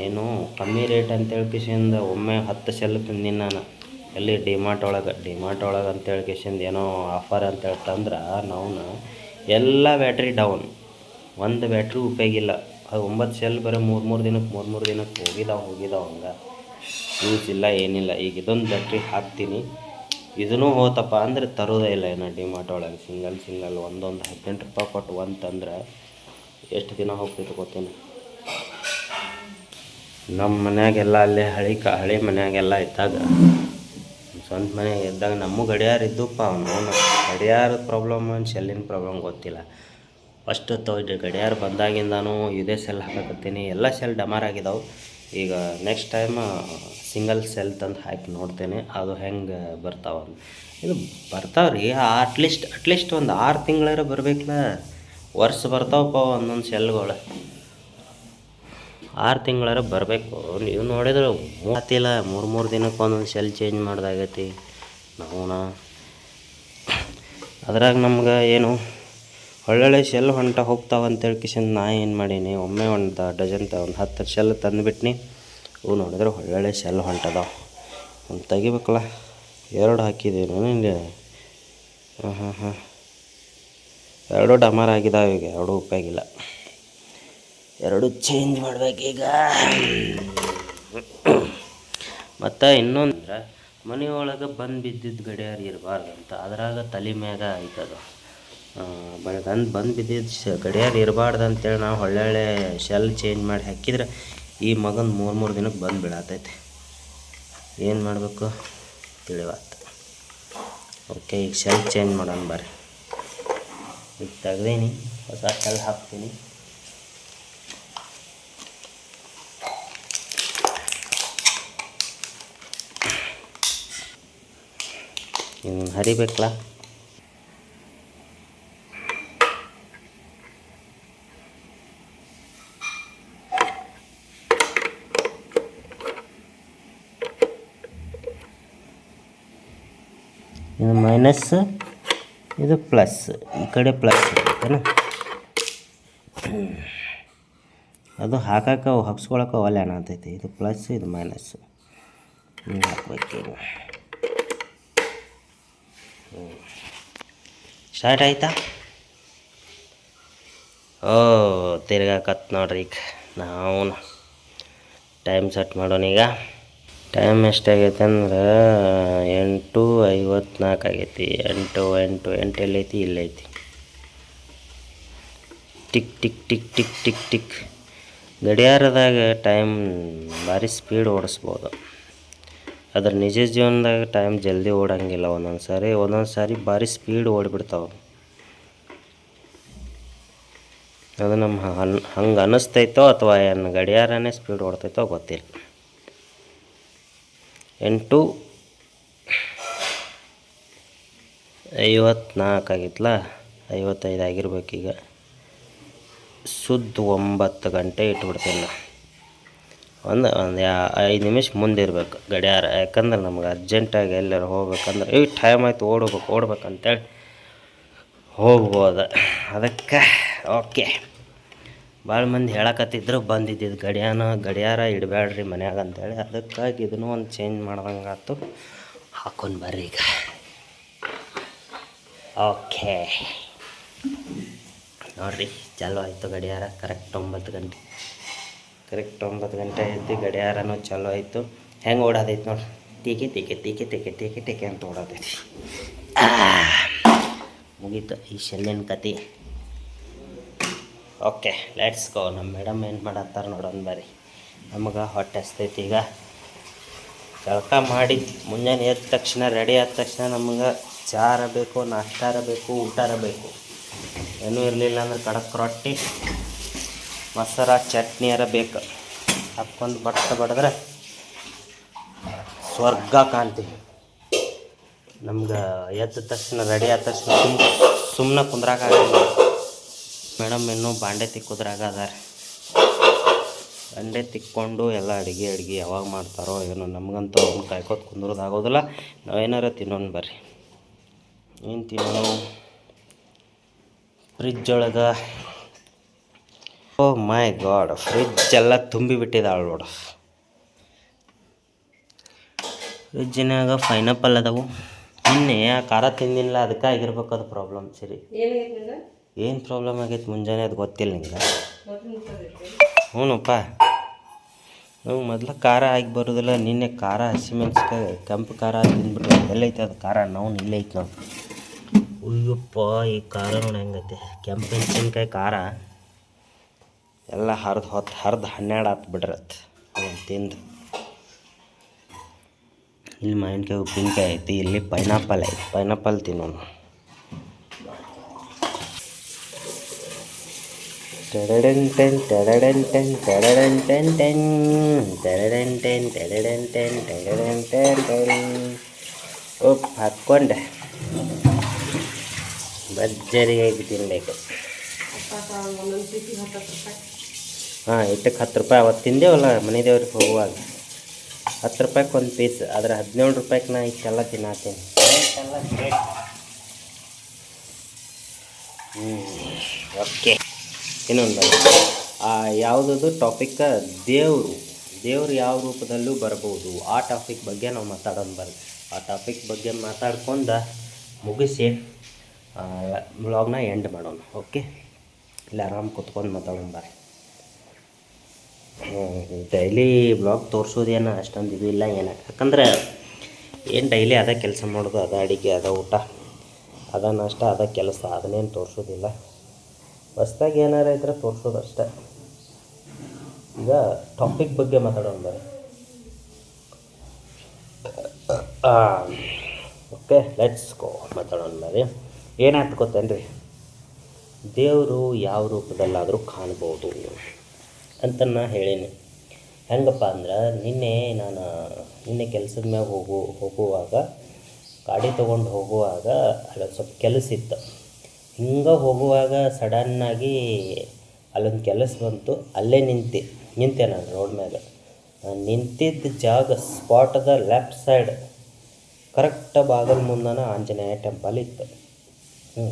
A: ಏನು ಕಮ್ಮಿ ರೇಟ್ ಅಂತೇಳಿ ಕಿಶಿಂದ ಒಮ್ಮೆ ಹತ್ತು ಶೆಲ್ ತಂದೀನಿ ನಾನು. ಎಲ್ಲಿ ಡಿಮಾರ್ಟ್ ಒಳಗೆ ಡಿಮಾರ್ಟ್ ಒಳಗೆ ಅಂತೇಳಿ ಕಿಶಿಂದ ಏನೋ ಆಫರ್ ಅಂತೇಳಿ ತಂದ್ರೆ ನಾವು ಎಲ್ಲ ಬ್ಯಾಟ್ರಿ ಡೌನ್ ಒಂದು ಬ್ಯಾಟ್ರಿ ಉಪಯೋಗಿಲ್ಲ ಅದು ಒಂಬತ್ತು ಶೆಲ್ ಬರೀ ಮೂರು ಮೂರು ದಿನಕ್ಕೆ ಮೂರು ಮೂರು ದಿನಕ್ಕೆ ಹೋಗಿದಾವೆ ಹೋಗಿದಾವೆ ಹಂಗೆ. ಯೂಸ್ ಇಲ್ಲ, ಏನಿಲ್ಲ. ಈಗ ಇದೊಂದು ಬ್ಯಾಟ್ರಿ ಹಾಕ್ತೀನಿ. ಇದನ್ನೂ ಹೋತಪ್ಪ ಅಂದ್ರೆ ತರೋದೇ ಇಲ್ಲ ಏನೋ ಡಿಮಾರ್ಟ್ ಒಳಗೆ. ಸಿಂಗಲ್ ಸಿಂಗಲ್ ಒಂದೊಂದು ಹದಿನೆಂಟು ರೂಪಾಯಿ ಕೊಟ್ಟು ಒಂದು ಎಷ್ಟು ದಿನ ಹೋಗ್ತಿತ್ತು ಗೊತ್ತೇನು? ನಮ್ಮ ಮನ್ಯಾಗೆಲ್ಲ ಅಲ್ಲೇ ಹಳಿ ಕ, ಹಳಿ ಮನ್ಯಾಗೆಲ್ಲ ಇದ್ದಾಗ, ಸ್ವಂತ ಮನೆಯಾಗ ಇದ್ದಾಗ ನಮ್ಮ ಗಡಿಯಾರ ಇದ್ದಪ್ಪ ಅವನು. ಗಡಿಯಾರದ ಪ್ರಾಬ್ಲಮ್ ಶೆಲ್ಲಿನ ಪ್ರಾಬ್ಲಮ್ ಗೊತ್ತಿಲ್ಲ. ಫಸ್ಟ್ ತೊಗೊಂಡು ಗಡಿಯಾರ ಬಂದಾಗಿಂದನೂ ಇದೇ ಸೆಲ್ ಹಾಕಕತ್ತೀನಿ. ಎಲ್ಲ ಸೆಲ್ ಡಮಾರ್ ಆಗಿದಾವೆ. ಈಗ ನೆಕ್ಸ್ಟ್ ಟೈಮ್ ಸಿಂಗಲ್ ಸೆಲ್ ತಂದು ಹಾಕಿ ನೋಡ್ತೇನೆ. ಅದು ಹೆಂಗೆ ಬರ್ತಾವ. ಇದು ಬರ್ತಾವೆ ರೀ ಅಟ್ಲೀಸ್ಟ್ ಅಟ್ಲೀಸ್ಟ್ ಒಂದು ಆರು ತಿಂಗಳಾರ ಬರಬೇಕಲ್ಲ ವರ್ಷ ಬರ್ತಾವಪ್ಪ ಒಂದೊಂದು ಸೆಲ್ಗಳು ಆರು ತಿಂಗಳಾರ ಬರಬೇಕು. ನೀವು ನೋಡಿದ್ರೆ ಮಾತಿಲ್ಲ ಮೂರು ಮೂರು ದಿನಕ್ಕೆ ಒಂದೊಂದು ಸೆಲ್ ಚೇಂಜ್ ಮಾಡ್ದಾಗೈತಿ. ನಾವು ಅದ್ರಾಗ ನಮ್ಗೆ ಏನು ಒಳ್ಳೊಳ್ಳೆ ಶೆಲ್ ಹೊಂಟ ಹೋಗ್ತಾವ ಅಂತೇಳಿ ಕಿಶನ್ ನಾ ಏನು ಮಾಡೀನಿ, ಒಮ್ಮೆ ಒಂದು ಡಜನ್ ತ ಒಂದು ಹತ್ತು ಶೆಲ್ ತಂದುಬಿಟ್ನಿ. ಅವು ನೋಡಿದ್ರೆ ಒಳ್ಳೊಳ್ಳೆ ಶೆಲ್ ಹೊಂಟದ ಒಂದು ತೆಗಿಬೇಕಲ್ಲ, ಎರಡು ಇಲ್ಲಿ ಹಾಂ ಹಾಂ ಹಾಂ ಎರಡು ಡಮರ್ ಆಗಿದಾವೆ ಈಗ, ಎರಡು ಉಪಯೋಗಿಲ್ಲ ಎರಡು ಚೇಂಜ್ ಮಾಡಬೇಕೀಗ ಮತ್ತು ಇನ್ನೊಂದ್ರೆ ಮನೆಯೊಳಗೆ ಬಂದು ಬಿದ್ದಿದ್ದು ಗಡಿಯಾರ ಇರಬಾರ್ದು ಅಂತ, ಅದರಾಗ ತಲೆ ಮ್ಯಾಗ ಐತದ ಬಂದು ಬಂದು ಬಿದ್ದಿದ್ದು ಶ, ಗಡಿಯಾರ ಇರಬಾರ್ದು ಅಂತೇಳಿ ನಾವು ಒಳ್ಳೊಳ್ಳೆ ಶೆಲ್ ಚೇಂಜ್ ಮಾಡಿ ಹಾಕಿದ್ರೆ ಈ ಮಗನ ಮೂರು ಮೂರು ದಿನಕ್ಕೆ ಬಂದು ಬೀಳತೈತೆ. ಏನು ಮಾಡಬೇಕು? ತಿಳಿವಾತು. ಓಕೆ, ಈಗ ಶೆಲ್ ಚೇಂಜ್ ಮಾಡೋಣ ಬರ್ರಿ. ಈಗ ತೆಗ್ದೀನಿ, ಹೊಸ ಶೆಲ್ ಹಾಕ್ತೀನಿ. ಹರಿಬೇಕಲ್ಲ ಇದು ಮೈನಸ್ ಇದು ಪ್ಲಸ್ ಈ ಕಡೆ ಪ್ಲಸ್ ಇರ್ತೈತೇನ? ಅದು ಹಾಕಕ್ಕೆ, ಹಾಕ್ಸ್ಕೊಳಕ್ಕೆ ಒಲೆ ಅನ್ನತೈತಿ ಇದು ಪ್ಲಸ್ ಇದು ಮೈನಸ್ ಹಿಂಗೆ ಹಾಕ್ಬೇಕೀಗ ಸ್ಟಾರ್ಟ್ ಆಯ್ತಾ? ಓ ತಿರ್ಗಾಕತ್ ನೋಡ್ರಿ ಈಗ. ನಾವು ಟೈಮ್ ಸೆಟ್ ಮಾಡೋಣ ಈಗ ಟೈಮ್ ಎಷ್ಟಾಗೈತೆ ಅಂದ್ರೆ, ಎಂಟು ಐವತ್ನಾಲ್ಕು ಆಗೈತಿ. ಎಂಟು ಎಂಟು ಎಂಟು ಎಲ್ಲೈತಿ, ಇಲ್ಲೈತಿ. Tick tick tick tick tick tick. ಗಡಿಯಾರದಾಗ time ಭಾರಿ ಸ್ಪೀಡ್ ಓಡಿಸ್ಬೋದು. ಅದ್ರ ನಿಜ ಜೀವನದಾಗ ಟೈಮ್ ಜಲ್ದಿ ಓಡಂಗಿಲ್ಲ. ಒಂದೊಂದು ಸಾರಿ ಒಂದೊಂದು ಸಾರಿ ಭಾರಿ ಸ್ಪೀಡ್ ಓಡಿಬಿಡ್ತಾವೆ. ಅದು ನಮ್ಮ ಹಂಗೆ ಅನ್ನಿಸ್ತೈತೋ ಅಥವಾ ಏನು ಗಡಿಯಾರನೇ ಸ್ಪೀಡ್ ಓಡ್ತೈತೋ ಗೊತ್ತಿಲ್ಲ. ಎಂಟು ಐವತ್ನಾಲ್ಕು ಆಗಿತ್ತಲ್ಲ, ಐವತ್ತೈದು ಆಗಿರ್ಬೇಕೀಗ ಸುದ್ದ ಒಂಬತ್ತು ಗಂಟೆ ಇಟ್ಬಿಡ್ತೀನಿ ನಾನು ಒಂದು ಒಂದು ಐದು ನಿಮಿಷ ಮುಂದೆ ಗಡಿಯಾರ. ಯಾಕಂದ್ರೆ ನಮ್ಗೆ ಅರ್ಜೆಂಟಾಗಿ ಎಲ್ಲರು ಹೋಗ್ಬೇಕಂದ್ರೆ ಈ ಟೈಮ್ ಆಯ್ತು, ಓಡ್ಬೇಕು, ಓಡ್ಬೇಕಂತೇಳಿ ಹೋಗ್ಬೋದು. ಅದಕ್ಕೆ ಓಕೆ ಭಾಳ ಮಂದಿ ಹೇಳಕತ್ತಿದ್ರು ಬಂದಿದ್ದಿದ್ದು ಗಡಿಯಾನ, ಗಡಿಯಾರ ಇಡಬೇಡ್ರಿ ಮನ್ಯಾಗ ಅಂತೇಳಿ. ಅದಕ್ಕಾಗಿ ಇದನ್ನು ಒಂದು ಚೇಂಜ್ ಮಾಡ್ದಂಗೆ ಆಯ್ತು ಹಾಕೊಂಡು ಬರ್ರಿ ಈಗ. ಓಕೆ ನೋಡ್ರಿ, ಚಾಲು ಆಯಿತು ಗಡಿಯಾರ. ಕರೆಕ್ಟ್ ಒಂಬತ್ತು ಗಂಟೆ. ಕರೆಕ್ಟ್ ಒಂಬತ್ತು ಗಂಟೆ ಐತಿ ಗಡಿಯಾರನೂ ಚಾಲು ಆಯಿತು. ಹೆಂಗೆ ಓಡೋದೈತಿ ನೋಡಿ. ಟೀಕೆ ಟೀಕೆ ಟೀಕೆ ಟೀಕೆ ಟೀಕೆ ಟೀಕೆ ಅಂತ ಓಡೋದೈತಿ. ಮುಗೀತು. ಈ ಶೆಲ್ಲಿನ ಕತೆ ಓಕೆ ಲೆಟ್ಸ್ ಗೋ ನಮ್ಮ ಮೇಡಮ್ ಏನು ಮಾಡತ್ತಾರ ನೋಡೋಣ ಬರ್ರಿ. ನಮಗೆ ಹೊಟ್ಟೆ ಹಸ್ತೈತಿ ಈಗ. ಜಳಕ ಮಾಡಿ ಮುಂಜಾನೆ ಎದ್ದ ತಕ್ಷಣ ರೆಡಿ ಆದ ತಕ್ಷಣ ನಮಗೆ ಚಾರ ಬೇಕು, ನಾಷ್ಟಾರ ಬೇಕು, ಊಟಾರ ಬೇಕು. ಏನೂ ಇರಲಿಲ್ಲ ಅಂದ್ರೆ ಕಡಕ್ ರೊಟ್ಟಿ, ಮೊಸರ, ಚಟ್ನಿಯಾರ ಬೇಕು. ಹಾಕೊಂಡು ಬಟ್ಟ ಬಡಿದ್ರೆ ಸ್ವರ್ಗ ಕಾಣ್ತೀವಿ ನಮ್ಗೆ ಎದ್ದ ತಕ್ಷಣ ರೆಡಿ ಆದ ತಕ್ಷಣ ಸುಮ್ ಸುಮ್ಮನೆ ಕುಂದ್ರಾಕಾಗಲ್ಲ ಮೇಡಮ್, ಇನ್ನೂ ಬಾಂಡೆ ತಿಕ್ಕೋದ್ರಾಗ ಅದಾರ ಬಾಂಡೆ ತಿಕ್ಕೊಂಡು ಎಲ್ಲ ಅಡುಗೆ ಅಡುಗೆ ಯಾವಾಗ ಮಾಡ್ತಾರೋ ಏನೋ ನಮಗಂತೂ ಅವ್ನು ಕಾಯ್ಕೋತ ಕುಂದ್ರದಾಗೋದಿಲ್ಲ ನಾವೇನಾರ ತಿನ್ನೋಣ ಬರ್ರಿ. ಏನು ತಿನ್ನೋಣ ಫ್ರಿಜ್ ಒಳಗೆ. ಓ ಮೈ ಗಾಡ್ ಫ್ರಿಜ್ ಎಲ್ಲ ತುಂಬಿ ಬಿಟ್ಟಿದ್ದಾಳೆ ನೋಡು. ಫ್ರಿಜ್ಜಿನಾಗ ಪೈನಾಪಲ್ ಅದಾವು. ನಿನ್ನೆ ಖಾರ ತಿಂದಿಲ್ಲ ಅದಕ್ಕೆ ಆಗಿರ್ಬೇಕು ಅದು ಪ್ರಾಬ್ಲಮ್ ಸರಿ. ಏನು ಪ್ರಾಬ್ಲಮ್ ಆಗೈತೆ ಮುಂಜಾನೆ ಅದು ಗೊತ್ತಿಲ್ಲ ನಿಂಗೆ? ಹ್ಞೂನಪ್ಪ ನಮ್ಗೆ ಮೊದಲು ಖಾರ ಆಗಿ ಬರೋದಿಲ್ಲ ನಿನ್ನೆ ಖಾರ ಹಸಿಮೆಣ್ಸಿಕಾಯಿ ಕೆಂಪು ಖಾರ ತಿಂದ್ಬಿಟ್ಟು ಎಲ್ಲೈತೆ ಅದು ಖಾರ ನಾವು ಇಲ್ಲೈತೆ ನಾವು ಅಯ್ಯಪ್ಪ ಈ ಖಾರ ನೋಡಿ ಹೆಂಗೈತೆ? ಕೆಂಪು ಮೆಣಸಿನ್ಕಾಯಿ ಖಾರ ಎಲ್ಲ ಹರಿದು ಹೊತ್ತು ಹರಿದು ಹನ್ನೆರಡು ಹತ್ತು ಬಿಡ್ರತ್. ಅದನ್ನು ತಿಂದು. ಇಲ್ಲಿ ಮಾವಿನಕಾಯಿ ಉಪ್ಪಿನಕಾಯಿ ಐತಿ ಇಲ್ಲಿ ಪೈನಾಪಲ್ ಐತಿ. ಪೈನಾಪಲ್ ತಿನ್ನೋಣ ಟೆಡಡೆನ್ ಟೆನ್ ಟೆಡಡೆನ್ ಟೆನ್ ಟೆಡಡೆನ್ ಟೆನ್ ಟೆನ್ ಟೆಡಡೆನ್ ಟೆನ್ ಟೆಡಡೆನ್ ಟೆನ್ ಟೆಡಡೆನ್ ಟೆನ್ ಟೆನ್ ಉಪ್ಪು ಹಾಕ್ಕೊಂಡೆ ಭರ್ಜರಿಯಾಗಿ ತಿನ್ನಬೇಕು ಹಾಂ ಇಟ್ಟಕ್ಕೆ ಹತ್ತು ರೂಪಾಯಿ ಅವತ್ತು ತಿಂದೇವಲ್ಲ ಮನೆ ದೇವ್ರಿಗೆ ಹೋಗುವಾಗ ಹತ್ತು ರೂಪಾಯಿಗೆ ಒಂದು ಪೀಸ್ ಆದರೆ ಹದಿನೇಳು ರೂಪಾಯಿಗೆ ನಾ ಇಷ್ಟೆಲ್ಲ ತಿನ್ನತ್ತೀನಿ ಹ್ಞೂ ಓಕೆ ಇನ್ನೊಂದು ಆ, ಯಾವುದದು ಟಾಪಿಕ್ ದೇವರು ದೇವರು ಯಾವ ರೂಪದಲ್ಲೂ ಬರ್ಬೋದು ಆ ಟಾಪಿಕ್ ಬಗ್ಗೆ ನಾವು ಮಾತಾಡೋಣ ಬರ್ರಿ ಆ ಟಾಪಿಕ್ ಬಗ್ಗೆ ಮಾತಾಡ್ಕೊಂಡು ಮುಗಿಸಿ ಬ್ಲಾಗ್ನ ಎಂಡ್ ಮಾಡೋಣ ಓಕೆ ಇಲ್ಲಿ ಆರಾಮ್ ಕುತ್ಕೊಂಡು ಮಾತಾಡೋಣ ಬರ್ರಿ ಡೈಲಿ ಬ್ಲಾಗ್ ತೋರಿಸೋದೇನು ಅಷ್ಟೊಂದು ಇದು ಇಲ್ಲ ಏನ. ಯಾಕಂದ್ರೆ ಏನು ಡೈಲಿ ಅದೇ ಕೆಲಸ ಮಾಡೋದು, ಅದ ಅಡುಗೆ, ಅದ ಊಟ, ಅದ ನಷ್ಟ, ಅದ ಕೆಲಸ, ಅದನ್ನೇನು ತೋರಿಸೋದಿಲ್ಲ. ಹೊಸ್ದಾಗಿ ಏನಾರ ಇದ್ರೆ ತೋರಿಸೋದು ಅಷ್ಟೇ ಈಗ ಟಾಪಿಕ್ ಬಗ್ಗೆ ಮಾತಾಡೋಣ ಬರ ಓಕೆ ಲೆಟ್ಸ್ ಗೋ ಮಾತಾಡೋಣ ಬರೀ ಏನಾಯ್ತು ಗೊತ್ತೇನ್ರಿ? ದೇವರು ಯಾವ ರೂಪದಲ್ಲಾದರೂ ಕಾಣ್ಬೋದು ಅಂತ ನಾ ಹೇಳೀನಿ. ಹೆಂಗಪ್ಪ ಅಂದ್ರೆ, ನಿನ್ನೆ ನಾನು, ನಿನ್ನೆ ಕೆಲಸದ ಮ್ಯಾಗ ಹೋಗು, ಹೋಗುವಾಗ, ಗಾಡಿ ತೊಗೊಂಡು ಹೋಗುವಾಗ ಅಲ್ಲೊಂದು ಸ್ವಲ್ಪ ಕೆಲಸ ಇತ್ತು. ಹಿಂಗೆ ಹೋಗುವಾಗ ಸಡನ್ನಾಗಿ ಅಲ್ಲೊಂದು ಕೆಲಸ ಬಂತು, ಅಲ್ಲೇ ನಿಂತೆ ನಿಂತೆ ನಾನು ರೋಡ್ ಮೇಲೆ ನಿಂತಿದ್ದ ಜಾಗ ಸ್ಪಾಟದ ಲೆಫ್ಟ್ ಸೈಡ್ ಕರೆಕ್ಟ್ ಬಾಗಲ್ ಮುಂದನ ಆಂಜನೇಯ ಟೆಂಪಲ್ ಇತ್ತು. ಹ್ಞೂ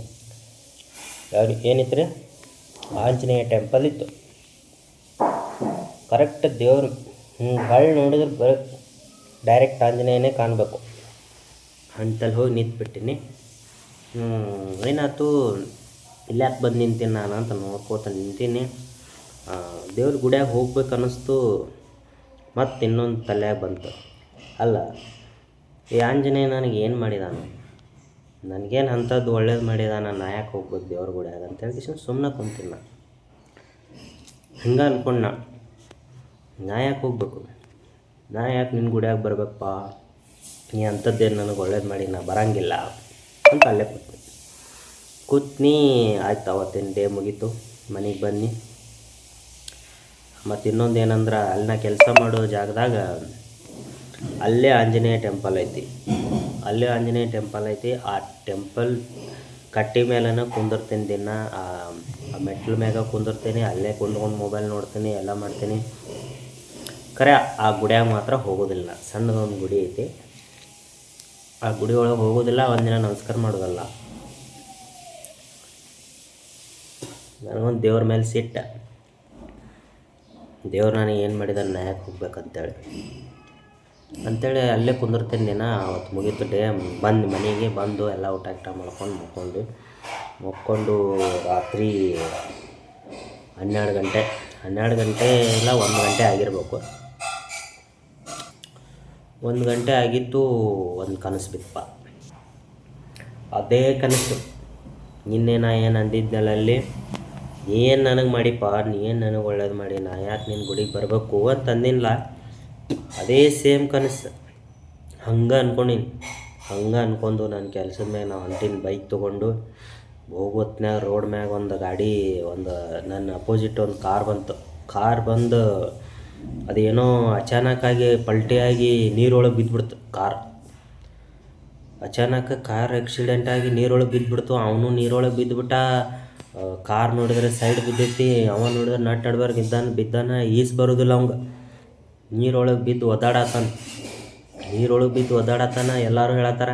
A: ಏನಿತ್ತು ಆಂಜನೇಯ ಟೆಂಪಲ್ ಇತ್ತು. ಕರೆಕ್ಟ್ ದೇವ್ರು ಹೊಳ್ಳಿ ನೋಡಿದ್ರೆ ಬರ ಡೈರೆಕ್ಟ್ ಆಂಜನೇಯನೇ ಕಾಣಬೇಕು. ಅಂತಲ್ಲಿ ಹೋಗಿ ನಿಂತ್ಬಿಟ್ಟಿನಿ. ಏನಾಯ್ತು? ಇಲ್ಲಾಕೆ ಬಂದು ನಿಂತೀನಿ ನಾನು ಅಂತ ನೋಡ್ಕೋತ ನಿಂತೀನಿ. ದೇವ್ರ ಗುಡಿಯಾಗ ಹೋಗ್ಬೇಕು ಅನ್ನಿಸ್ತು. ಮತ್ತು ಇನ್ನೊಂದು ತಲೆಯಾಗ ಬಂತು. ಅಲ್ಲ, ಈ ಆಂಜನೇಯ ನನಗೆ ಏನು ಮಾಡಿದಾನು? ನನಗೇನು ಅಂಥದ್ದು ಒಳ್ಳೇದು ಮಾಡಿದಾನ? ನಾ ಯಾಕೆ ಹೋಗ್ಬೇಕು ದೇವ್ರ ಗುಡಿಯಾಗ ಅಂತೇಳಿ ಸುಮ್ಮನೆ ಕುಂತೀನಿ ನಾ ಹಿಂಗೆ ಅನ್ಕೊಂಡು. ನಾ ನಾ ಯಾಕೆ ಹೋಗ್ಬೇಕು? ನಾ ಯಾಕೆ ನಿನ್ನ ಗುಡಿಯಾಗ ಬರ್ಬೇಕಪ್ಪ ನೀ ಅಂಥದ್ದೇನು ನನಗೆ ಒಳ್ಳೇದು ಮಾಡಿ, ನಾ ಬರಂಗಿಲ್ಲ ಅಂತ ಅಲ್ಲೇ ಕೂತ್ನಿ. ಆಯ್ತು ಅವತ್ತಿನ ಡೇ ಮುಗೀತು. ಮನೆಗೆ ಬನ್ನಿ. ಮತ್ತು ಇನ್ನೊಂದು ಏನಂದ್ರೆ ಅಲ್ಲಿ ನಾ ಕೆಲಸ ಮಾಡೋ ಜಾಗದಾಗ ಅಲ್ಲೇ ಆಂಜನೇಯ ಟೆಂಪಲ್ ಐತಿ. ಅಲ್ಲೇ ಆಂಜನೇಯ ಟೆಂಪಲ್ ಐತಿ. ಆ ಟೆಂಪಲ್ ಕಟ್ಟಿ ಮೇಲೇ ಕುಂದಿರ್ತೀನಿ ದಿನ. ಆ ಮೆಟ್ಲ ಮ್ಯಾಗ ಕುಂದಿರ್ತೀನಿ. ಅಲ್ಲೇ ಕುಂದ್ಕೊಂಡು ಮೊಬೈಲ್ ನೋಡ್ತೀನಿ, ಎಲ್ಲ ಮಾಡ್ತೀನಿ. ಖರೆ ಆ ಗುಡಿಯಾಗ ಮಾತ್ರ ಹೋಗೋದಿಲ್ಲ. ಸಣ್ಣದೊಂದು ಗುಡಿ ಐತಿ. ಆ ಗುಡಿ ಒಳಗೆ ಹೋಗೋದಿಲ್ಲ ಒಂದಿನ ನಮಸ್ಕಾರ ಮಾಡೋದಲ್ಲ. ನನಗೊಂದು ದೇವ್ರ ಮೇಲೆ ಸಿಟ್ಟ. ದೇವ್ರು ನನಗೆ ಏನು ಮಾಡಿದಾರೆ ನಾ ಹೋಗ್ಬೇಕಂತೇಳಿ. ಅಂಥೇಳಿ ಅಲ್ಲೇ ಕುಂದಿರ್ತೀನಿ ದಿನ ಅವತ್ತು ಮುಗೀತು ಡೇ, ಬಂದು ಮನೆಗೆ ಬಂದು ಎಲ್ಲ ಊಟ ಗಿಟ ಮಾಡ್ಕೊಂಡು ಮುಕ್ಕೊಂಡು ಮುಕ್ಕೊಂಡು ರಾತ್ರಿ ಹನ್ನೆರಡು ಗಂಟೆ ಹನ್ನೆರಡು ಗಂಟೆ ಇಲ್ಲ ಒಂದು ಗಂಟೆ ಆಗಿರಬೇಕು. ಒಂದು ಗಂಟೆ ಆಗಿತ್ತು ಒಂದು ಕನಸು ಬಿತ್ತಪ್ಪ. ಅದೇ ಕನಸು. ನಿನ್ನೆ ನಾ ಏನು ಅಂದಿದ್ದಲ್ಲಿ ಏನು ನನಗೆ ಮಾಡಿಪ್ಪ ನೀ ಏನು ನನಗೆ ಒಳ್ಳೇದು ಮಾಡಿ, ನಾ ಯಾಕೆ ನಿನ್ನ ಗುಡಿಗೆ ಬರಬೇಕು ಅಂತ ಅಂದಿಲ್ಲ ಅದೇ ಸೇಮ್ ಕನಸು. ಹಂಗೆ ಅಂದ್ಕೊಂಡಿನಿ ಹಂಗೆ ಅಂದ್ಕೊಂಡು ನನ್ನ ಕೆಲಸದ ಮ್ಯಾಗ ನಾವು ಹೊಂಟೀನಿ ಬೈಕ್ ತೊಗೊಂಡು ಹೋಗೋತ್ನಾಗ ರೋಡ್ ಮ್ಯಾಗ ಒಂದು ಗಾಡಿ, ಒಂದು ನನ್ನ ಅಪೋಸಿಟ್ ಒಂದು ಕಾರ್ ಬಂತು. ಕಾರ್ ಬಂದು ಅದೇನೋ ಅಚಾನಕ್ಕಾಗಿ ಪಲ್ಟಿಯಾಗಿ ನೀರೊಳಗೆ ಬಿದ್ದುಬಿಡ್ತು ಕಾರ್ ಅಚಾನಕ್ ಕಾರ್ ಆಕ್ಸಿಡೆಂಟ್ ಆಗಿ ನೀರೊಳಗೆ ಬಿದ್ದುಬಿಡ್ತು ಅವನು ನೀರೊಳಗೆ ಬಿದ್ದುಬಿಟ್ಟ ಕಾರ್ ನೋಡಿದ್ರೆ ಸೈಡ್ ಬಿದ್ದೈತಿ, ಅವ ನೋಡಿದ್ರೆ ನಟ್ ನಡ್ಬಾರ್ದು ಇದ್ದಾನೆ ಬಿದ್ದಾನೆ ಈಸ್ ಬರೋದಿಲ್ಲ ಅವಂಗೆ. ನೀರೊಳಗೆ ಬಿದ್ದು ಒದ್ದಾಡತ್ತಾನ ನೀರೊಳಗೆ ಬಿದ್ದು ಒದ್ದಾಡತ್ತಾನ ಎಲ್ಲರೂ ಹೇಳತ್ತಾರ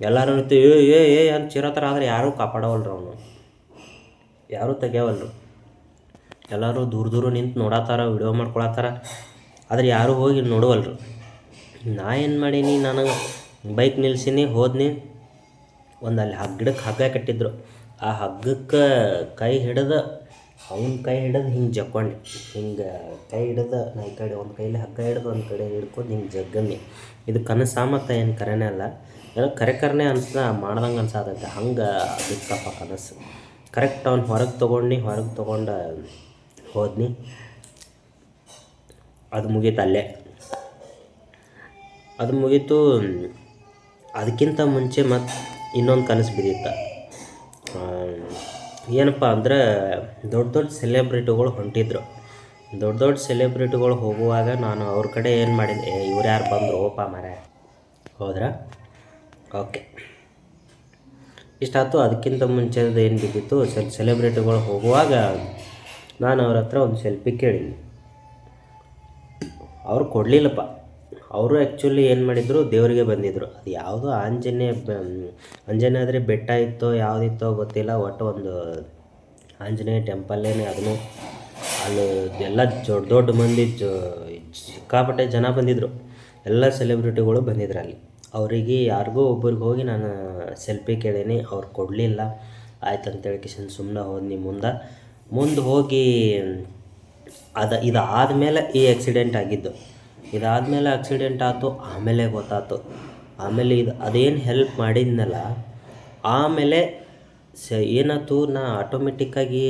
A: ಎಲ್ಲರೂ ಏ ಏ ಏ, ಅಂತ ಚಿರತ್ತಾರ ಆದ್ರೆ ಯಾರೂ ಕಾಪಾಡವಲ್ರು ಅವನು. ಯಾರೂ ತೆಗಿಯವಲ್ರು. ಎಲ್ಲರೂ ದೂರ ದೂರ ನಿಂತು ನೋಡತ್ತಾರ ವಿಡಿಯೋ ಮಾಡ್ಕೊಳತ್ತಾರ ಆದ್ರೆ ಯಾರೂ ಹೋಗಿ ನೋಡುವಲ್ರು. ನಾ ಏನು ಮಾಡೀನಿ, ನನಗೆ ಬೈಕ್ ನಿಲ್ಸಿನಿ, ಹೋದ್ನಿ. ಒಂದು ಅಲ್ಲಿ ಗಿಡಕ್ಕೆ ಹಗ್ಗ ಕಟ್ಟಿದ್ರು. ಆ ಹಗ್ಗಕ್ಕೆ ಕೈ ಹಿಡಿದ, ಅವ್ನ ಕೈ ಹಿಡಿದು ಹಿಂಗೆ ಜಕ್ಕೊಂಡೆ. ಹಿಂಗೆ ಕೈ ಹಿಡಿದು, ನಾ ಈ ಕಡೆ ಒಂದು ಕೈಲಿ ಹಗ್ಗ ಹಿಡಿದು ಒಂದು ಕಡೆ ಹಿಡ್ಕೊಂಡು ಹಿಂಗೆ ಜಗ್ಗನ್ನಿ ಇದು ಕನಸು ಏನು ಕರೆನೇ ಅಲ್ಲ. ಏನೋ ಕರೆ ಕರೆನೆ ಅನ್ಸ್ದ, ಮಾಡ್ದಂಗೆ ಅನ್ಸಾತೈತೆ. ಹಂಗೆ ಬಿತ್ತಪ್ಪ ಕನಸು. ಕರೆಕ್ಟ್ ಅವ್ನು ಹೊರಗೆ ತೊಗೊಂಡು ಹೊರಗೆ ತೊಗೊಂಡು ಹೋದ್ನಿ. ಅದು ಮುಗೀತು ಅಲ್ಲೇ. ಅದು ಮುಗೀತು, ಅದಕ್ಕಿಂತ ಮುಂಚೆ ಮತ್ತು ಇನ್ನೊಂದು ಕನಸು ಬಿದ್ದಿತ್ತು ಏನಪ್ಪ ಅಂದ್ರೆ ದೊಡ್ಡ ದೊಡ್ಡ ಸೆಲೆಬ್ರಿಟಿಗಳು ಹೊಂಟಿದ್ರು. ದೊಡ್ಡ ದೊಡ್ಡ ಸೆಲೆಬ್ರಿಟಿಗಳು ಹೋಗುವಾಗ ನಾನು ಅವ್ರ ಕಡೆ ಏನು ಮಾಡಿದೆ ಇವ್ರು ಯಾರು ಬಂದರು? ಓಪ ಮರೆ ಹೋದ್ರಾ? ಓಕೆ. ಇಷ್ಟಾಯ್ತು, ಅದಕ್ಕಿಂತ ಮುಂಚೆದು ಏನು ಬಿದ್ದಿತ್ತು? ಸ್ವಲ್ಪ ಸೆಲೆಬ್ರಿಟಿಗಳು ಹೋಗುವಾಗ ನಾನು ಅವ್ರ ಹತ್ರ ಒಂದು ಸೆಲ್ಫಿ ಕೇಳಿದ್ದೀನಿ ಅವ್ರು ಕೊಡಲಿಲ್ಲಪ್ಪ. ಅವರು ಆ್ಯಕ್ಚುಲಿ ಏನು ಮಾಡಿದರು, ದೇವರಿಗೆ ಬಂದಿದ್ದರು ಅದು ಯಾವುದೋ ಆಂಜನೇಯ ಆದರೆ ಬೆಟ್ಟ ಇತ್ತೋ, ಯಾವುದಿತ್ತೋ ಗೊತ್ತಿಲ್ಲ, ಒಟ್ಟು ಒಂದು ಆಂಜನೇಯ ಟೆಂಪಲ್ಲೇನೆ ಅದನ್ನು. ಅಲ್ಲಿ ಎಲ್ಲ ದೊಡ್ಡ ದೊಡ್ಡ ಮಂದಿ ಸಿಕ್ಕಾಪಟ್ಟೆ ಜನ ಬಂದಿದ್ದರು ಎಲ್ಲ ಸೆಲೆಬ್ರಿಟಿಗಳು ಬಂದಿದ್ರು ಅಲ್ಲಿ. ಅವರಿಗೆ ಯಾರಿಗೂ ಒಬ್ಬರಿಗೆ ಹೋಗಿ ನಾನು ಸೆಲ್ಫಿ ಕೇಳೀನಿ, ಅವ್ರು ಕೊಡಲಿಲ್ಲ. ಆಯ್ತು ಅಂತೇಳಿ ಕಿಶನ್ ಸುಮ್ಮನೆ ಹೋದ್ನಿ ಮುಂದೆ. ಮುಂದೆ ಹೋಗಿ, ಅದು ಇದಾದಮೇಲೆ ಈ ಆಕ್ಸಿಡೆಂಟ್ ಆಗಿದ್ದು. ಇದಾದಮೇಲೆ ಆಕ್ಸಿಡೆಂಟ್ ಆಯ್ತು, ಆಮೇಲೆ ಗೊತ್ತಾಯ್ತು. ಆಮೇಲೆ ಇದು ಅದೇನು ಹೆಲ್ಪ್ ಮಾಡಿದ್ನಲ್ಲ, ಆಮೇಲೆ ಸ ಏನಾಯ್ತು, ನಾ ಆಟೋಮೆಟಿಕ್ಕಾಗಿ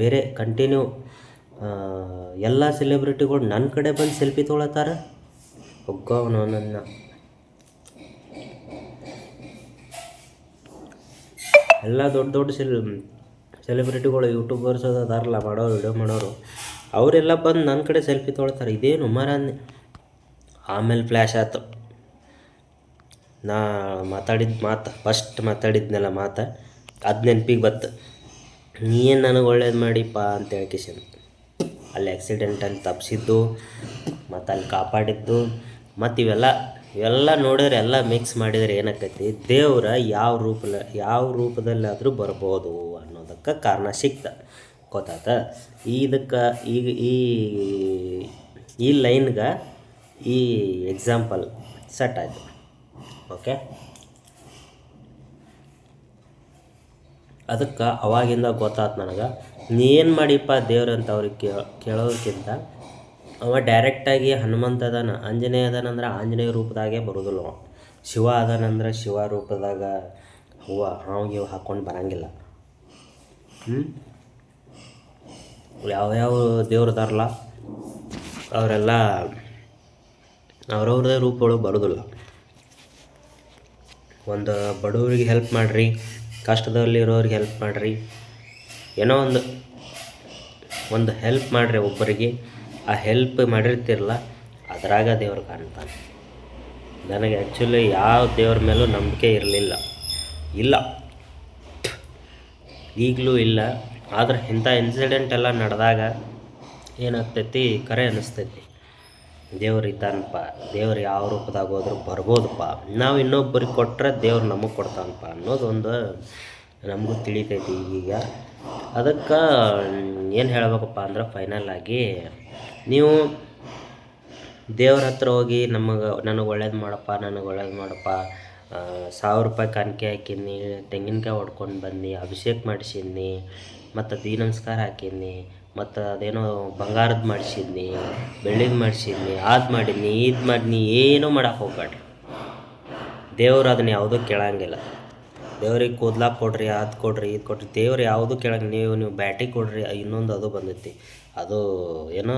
A: ಬೇರೆ ಕಂಟಿನ್ಯೂ ಎಲ್ಲ ಸೆಲೆಬ್ರಿಟಿಗಳು ನನ್ನ ಕಡೆ ಬಂದು ಸೆಲ್ಫಿ ತೊಗೊಳತ್ತಾರ? ಒಗ್ಗವನು ನನ್ನ. ಎಲ್ಲ ದೊಡ್ಡ ದೊಡ್ಡ ಸೆಲ್ ಸೆಲೆಬ್ರಿಟಿಗಳು ಯೂಟ್ಯೂಬರ್ಸ್ ಅದಾರಲ್ಲ ಮಾಡೋರು ವಿಡಿಯೋ ಮಾಡೋರು, ಅವರೆಲ್ಲ ಬಂದು ನನ್ನ ಕಡೆ ಸೆಲ್ಫಿ ತೊಗೊಳ್ತಾರೆ ಇದೇನು ಮರ ಆಮೇಲೆ ಫ್ಲ್ಯಾಶ್ ಆಯ್ತು. ನಾ ಮಾತಾಡಿದ ಮಾತು ಫಸ್ಟ್ ಮಾತಾಡಿದ್ನೆಲ್ಲ ಮಾತು, ಅದು ನೆನಪಿಗೆ ಬತ್ತು. ನೀ ಏನು ನನಗೆ ಒಳ್ಳೇದು ಮಾಡಿಪ್ಪ ಅಂತ ಹೇಳ್ಕಿಶನ್ ಅಲ್ಲಿ ಆ್ಯಕ್ಸಿಡೆಂಟಲ್ಲಿ ತಪ್ಪಿಸಿದ್ದು ಮತ್ತು ಅಲ್ಲಿ ಕಾಪಾಡಿದ್ದು, ಮತ್ತು ಇವೆಲ್ಲ ಇವೆಲ್ಲ ನೋಡಿದ್ರೆ ಎಲ್ಲ ಮಿಕ್ಸ್ ಮಾಡಿದ್ರೆ ಏನಾಕೈತಿ? ದೇವ್ರ ಯಾವ ರೂಪ ಯಾವ ರೂಪದಲ್ಲಾದರೂ ಬರ್ಬೋದು ಅನ್ನೋದಕ್ಕೆ ಕಾರಣ ಸಿಕ್ತ. ಗೊತ್ತಾತ? ಇದಕ್ಕೆ ಈಗ ಈ ಈ ಲೈನ್ಗೆ ಈ ಎಕ್ಸಾಂಪಲ್ ಸೆಟ್ ಆಯಿತು. ಓಕೆ ಅದಕ್ಕೆ ಅವಾಗಿಂದ ಗೊತ್ತಾತು ನನಗೆ. ನೀ ಏನು ಮಾಡಿಪ್ಪ ಅಂತ ಅವ್ರಿಗೆ ಕೇಳ ಕೇಳೋದಕ್ಕಿಂತ ಅವ ಡೈರೆಕ್ಟಾಗಿ ಹನುಮಂತ ಅದಾನ, ಆಂಜನೇಯ ಅದಾನಂದ್ರೆ ಆಂಜನೇಯ ರೂಪದಾಗೆ ಬರೋದಿಲ್ಲ ಅವ. ಶಿವ ಅದಾನಂದ್ರೆ ಶಿವ ರೂಪದಾಗ ಹೂವು ಹಾವಿಗೆ ಹಾಕ್ಕೊಂಡು ಬರಂಗಿಲ್ಲ. ಹ್ಞೂ ಯಾವ್ಯಾವ ದೇವ್ರದಾರಲ್ಲ ಅವರೆಲ್ಲ ಅವ್ರವ್ರದೇ ರೂಪಗಳು ಬರೋದಿಲ್ಲ. ಒಂದು ಬಡವರಿಗೆ ಹೆಲ್ಪ್ ಮಾಡಿರಿ, ಕಷ್ಟದಲ್ಲಿರೋರಿಗೆ ಹೆಲ್ಪ್ ಮಾಡಿರಿ, ಏನೋ ಒಂದು ಒಂದು ಹೆಲ್ಪ್ ಮಾಡಿರಿ ಒಬ್ಬರಿಗೆ, ಆ ಹೆಲ್ಪ್ ಮಾಡಿರ್ತಿರಲ್ಲ, ಅದ್ರಾಗ ದೇವ್ರು ಕಾಣ್ತಾನೆ. ನನಗೆ ಆ್ಯಕ್ಚುಲಿ ಯಾವ ದೇವ್ರ ಮೇಲೂ ನಂಬಿಕೆ ಇರಲಿಲ್ಲ. ಇಲ್ಲ. ಈಗಲೂ ಇಲ್ಲ. ಆದ್ರೆ ಇಂಥ ಇನ್ಸಿಡೆಂಟ್ ಎಲ್ಲ ನಡೆದಾಗ ಏನಾಗ್ತೈತಿ? ಕರೆ ಅನ್ನಿಸ್ತೈತಿ ದೇವ್ರು ಇದ್ದಾನಪ್ಪ, ದೇವ್ರು ಯಾವ ರೂಪದಾಗ ಹೋದ್ರೂ ಬರ್ಬೋದಪ್ಪ. ನಾವು ಇನ್ನೊಬ್ಬರಿಗೆ ಕೊಟ್ಟರೆ ದೇವ್ರು ನಮಗೆ ಕೊಡ್ತಾನಪ್ಪ ಅನ್ನೋದು ಒಂದು ನಮಗೂ ತಿಳಿತೈತಿ ಈಗೀಗ ಅದಕ್ಕೆ, ಏನು ಹೇಳಬೇಕಪ್ಪ ಅಂದ್ರೆ ಫೈನಲ್ ಆಗಿ ನೀವು ದೇವ್ರ ಹತ್ರ ಹೋಗಿ ನಮಗೆ, ನನಗೆ ಒಳ್ಳೇದು ಮಾಡಪ್ಪ, ನನಗೆ ಒಳ್ಳೇದು ಮಾಡಪ್ಪ ಸಾವಿರ ರೂಪಾಯಿ ಕಾಣಿಕೆ ಹಾಕಿನಿ ತೆಂಗಿನಕಾಯಿ ಹೊಡ್ಕೊಂಡು ಬನ್ನಿ ಅಭಿಷೇಕ ಮಾಡಿಸಿದ್ನಿ ಮತ್ತು ದೀ ನಮಸ್ಕಾರ ಹಾಕಿನಿ ಮತ್ತು ಅದೇನೋ ಬಂಗಾರದ್ದು ಮಾಡಿಸಿದ್ನಿ, ಬೆಳ್ಳಿದು ಮಾಡಿಸಿದ್ನಿ ಅದು ಮಾಡಿದ್ನಿ ಇದು ಮಾಡಿದ್ನಿ, ಏನೂ ಮಾಡಕ್ಕೆ ಹೋಗ್ಬೇಡ್ರಿ ದೇವ್ರು ಅದನ್ನ ಯಾವುದೂ ಕೇಳಂಗಿಲ್ಲ. ದೇವ್ರಿಗೆ ಕೂದ್ಲಾಕ್ ಕೊಡ್ರಿ ಅದು ಕೊಡ್ರಿ ಇದು ಕೊಡ್ರಿ, ದೇವ್ರು ಯಾವುದೂ ಕೇಳಂಗೆ ನೀವು ನೀವು ಬ್ಯಾಟಿ ಕೊಡ್ರಿ ಇನ್ನೊಂದು ಅದು ಬಂದೈತಿ. ಅದು ಏನೋ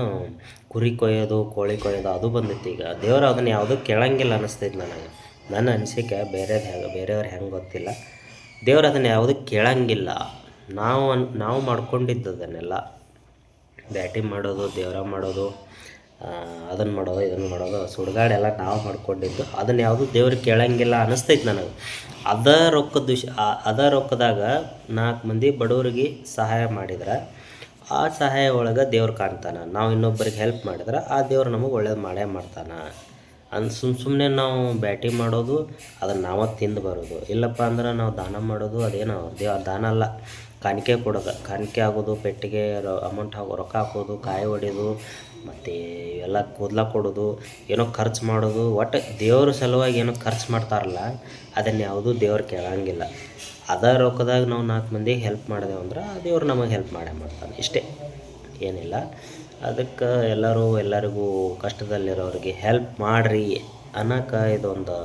A: ಕುರಿ ಕೊಯ್ಯೋದು, ಕೋಳಿ ಕೊಯ್ಯೋದು, ಅದು ಬಂದೈತಿ ಈಗ. ದೇವ್ರು ಅದನ್ನ ಯಾವುದೂ ಕೇಳಂಗಿಲ್ಲ ಅನ್ನಿಸ್ತೈತಿ ನನಗೆ. ನನ್ನ ಅನಿಸಿಕೆ ಬೇರೆದು ಹೆಂಗೆ ಬೇರೆಯವ್ರು ಹೆಂಗೆ ಗೊತ್ತಿಲ್ಲ. ದೇವ್ರು ಅದನ್ನು ಯಾವುದೂ ಕೇಳಂಗಿಲ್ಲ. ನಾವು ನಾವು ಮಾಡ್ಕೊಂಡಿದ್ದು ಅದನ್ನೆಲ್ಲ ಬ್ಯಾಟಿಂಗ್ ಮಾಡೋದು, ದೇವರ ಮಾಡೋದು ಅದನ್ನು ಮಾಡೋದು ಇದನ್ನು ಮಾಡೋದು ಸುಡ್ಗಾಡೆಲ್ಲ ನಾವು ಮಾಡ್ಕೊಂಡಿದ್ದು. ಅದನ್ನು ಯಾವುದು ದೇವ್ರಿಗೆ ಕೇಳಂಗಿಲ್ಲ ಅನ್ನಿಸ್ತೈತೆ ನನಗೆ. ಅದ ರೊಕ್ಕದ ವಿಷ ಅದ ರೊಕ್ಕದಾಗ ನಾಲ್ಕು ಮಂದಿ ಬಡವರಿಗೆ ಸಹಾಯ ಮಾಡಿದ್ರೆ, ಆ ಸಹಾಯ ಒಳಗೆ ದೇವ್ರು ಕಾಣ್ತಾನೆ. ನಾವು ಇನ್ನೊಬ್ಬರಿಗೆ ಹೆಲ್ಪ್ ಮಾಡಿದ್ರೆ, ಆ ದೇವ್ರು ನಮಗೆ ಒಳ್ಳೇದು ಮಾಡೇ ಮಾಡ್ತಾನೆ. ಅನ್ ಸುಮ್ಮ ಸುಮ್ಮನೆ ನಾವು ಬ್ಯಾಟಿಂಗ್ ಮಾಡೋದು ಅದನ್ನು ನಾವೇ ತಿಂದು ಬರೋದು. ಇಲ್ಲಪ್ಪ ಅಂದ್ರೆ ನಾವು ದಾನ ಮಾಡೋದು ಅದೇನೋ ದೇವ ದಾನ ಅಲ್ಲ. ಕಾಣಿಕೆ ಕೊಡೋದು. ಕಾಣಿಕೆ ಆಗೋದು, ಪೆಟ್ಟಿಗೆ ಅಮೌಂಟ್ ಹಾಕೋ, ರೊಕ್ಕ ಹಾಕೋದು, ಕಾಯಿ ಹೊಡೆಯೋದು ಮತ್ತು ಇವೆಲ್ಲ ಕೂದಲ ಕೊಡೋದು, ಏನೋ ಖರ್ಚು ಮಾಡೋದು. ಒಟ್ಟು ದೇವ್ರ ಸಲುವಾಗಿ ಏನೋ ಖರ್ಚು ಮಾಡ್ತಾರಲ್ಲ, ಅದನ್ನು ಯಾವುದೂ ದೇವ್ರು ಕೇಳಂಗಿಲ್ಲ. ಅದ ರೊಕ್ಕದಾಗ ನಾವು ನಾಲ್ಕು ಮಂದಿಗೆ ಹೆಲ್ಪ್ ಮಾಡಿದೆವು ಅಂದ್ರೆ ದೇವ್ರು ನಮಗೆ ಹೆಲ್ಪ್ ಮಾಡೇ ಮಾಡ್ತಾನೆ ಇಷ್ಟೇ. ಏನಿಲ್ಲ. ಅದಕ್ಕೆ ಎಲ್ಲರೂ ಎಲ್ಲರಿಗೂ ಕಷ್ಟದಲ್ಲಿರೋರಿಗೆ ಹೆಲ್ಪ್ ಮಾಡಿರಿ ಅನ್ನೋಕೆ ಇದೊಂದು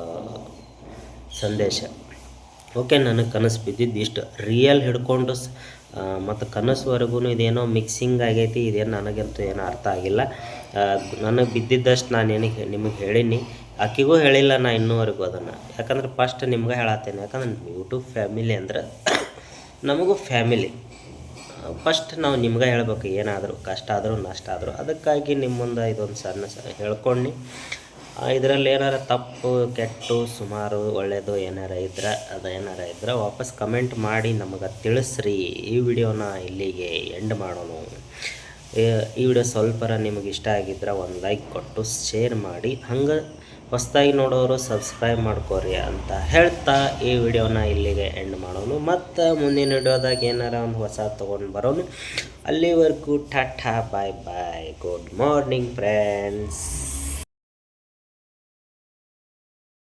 A: ಸಂದೇಶ. ಓಕೆ, ನನಗೆ ಕನಸು ಬಿದ್ದಿದ್ದು ಇಷ್ಟು. ರಿಯಲ್ ಹಿಡ್ಕೊಂಡು ಮತ್ತು ಕನಸುವರೆಗೂ ಇದೇನೋ ಮಿಕ್ಸಿಂಗ್ ಆಗೈತಿ, ಇದೇನು ನನಗಂತೂ ಏನೋ ಅರ್ಥ ಆಗಿಲ್ಲ. ನನಗೆ ಬಿದ್ದಿದ್ದಷ್ಟು ನಾನು ಏನಿಗೆ ನಿಮಗೆ ಹೇಳೀನಿ. ಆಕಿಗೂ ಹೇಳಿಲ್ಲ ನಾ ಇನ್ನೂವರೆಗೂ ಅದನ್ನು. ಯಾಕಂದ್ರೆ ಫಸ್ಟ್ ನಿಮ್ಗೆ ಹೇಳತ್ತೇನೆ. ಯಾಕಂದ್ರೆ ಯೂಟ್ಯೂಬ್ ಫ್ಯಾಮಿಲಿ ಅಂದ್ರೆ ನಮಗೂ ಫ್ಯಾಮಿಲಿ ಫಸ್ಟ್ ನಾವು ನಿಮ್ಗೆ ಹೇಳಬೇಕು ಏನಾದರೂ ಕಷ್ಟ ಆದರೂ ನಷ್ಟ ಆದರೂ. ಅದಕ್ಕಾಗಿ ನಿಮ್ಮ ಮುಂದೆ ಇದೊಂದು ಸಣ್ಣ ಹೇಳ್ಕೊಂಡು ಇದರಲ್ಲಿ ಏನಾರ ತಪ್ಪು, ಕೆಟ್ಟು, ಸುಮಾರು ಒಳ್ಳೆಯದು ಏನಾರ ಇದ್ರೆ, ಅದು ಏನಾರ ಇದ್ರೆ ವಾಪಸ್ ಕಮೆಂಟ್ ಮಾಡಿ ನಮಗೆ ತಿಳಿಸ್ರಿ. ಈ ವಿಡಿಯೋನ ಇಲ್ಲಿಗೆ ಎಂಡ್ ಮಾಡೋಣ. ಈ ವಿಡಿಯೋ ಸ್ವಲ್ಪರ ನಿಮಗೆ ಇಷ್ಟ ಆಗಿದ್ರೆ ಒಂದು ಲೈಕ್ ಕೊಟ್ಟು ಶೇರ್ ಮಾಡಿ. ಹಂಗೆ ಹೊಸ್ದಾಗಿ ನೋಡೋರು ಸಬ್ಸ್ಕ್ರೈಬ್ ಮಾಡ್ಕೋರಿ ಅಂತ ಹೇಳ್ತಾ ಈ ವಿಡಿಯೋನ ಇಲ್ಲಿಗೆ ಎಂಡ್ ಮಾಡೋನು ಮತ್ತು ಮುಂದಿನ ವಿಡಿಯೋದಾಗ ಏನಾರ ಒಂದು ಹೊಸ ತೊಗೊಂಡು ಬರೋನು ಅಲ್ಲಿವರೆಗೂ tata bye bye good morning friends